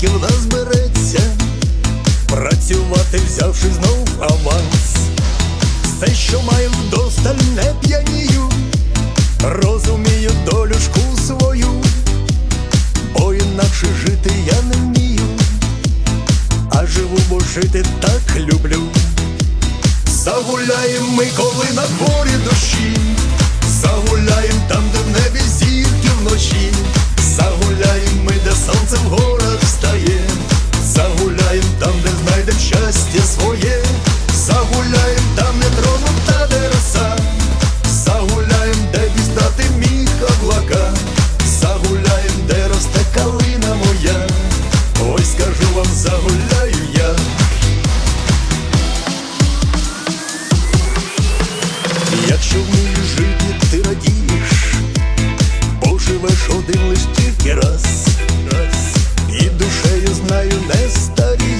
податків нас береться, працювати взявши знов аванс, все, що маю вдосталь, не п'янію, розумію долюшку свою, бо інакше жити я не вмію, а живу, бо жити так люблю. Загуляємо ми коли на дворі душі. що в моїй житті ти радієш, бо живеш один лиш тільки раз, раз, і душею знаю не старієш.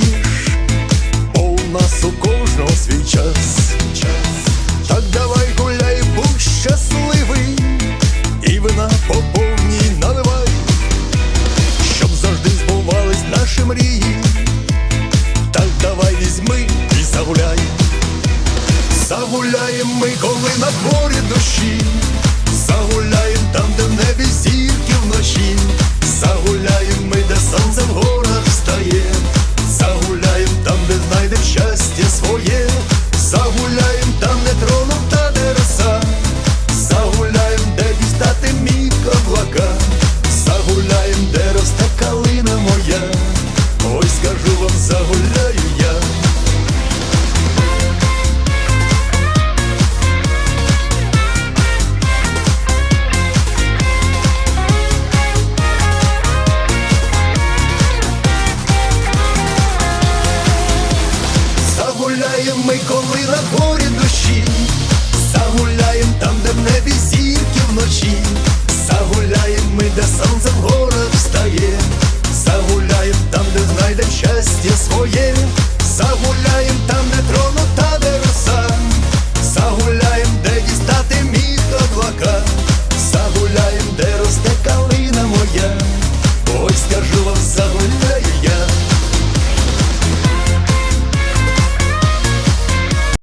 гуляємо ми, коли на дворі дощі. Граємо ми коли на горі душі.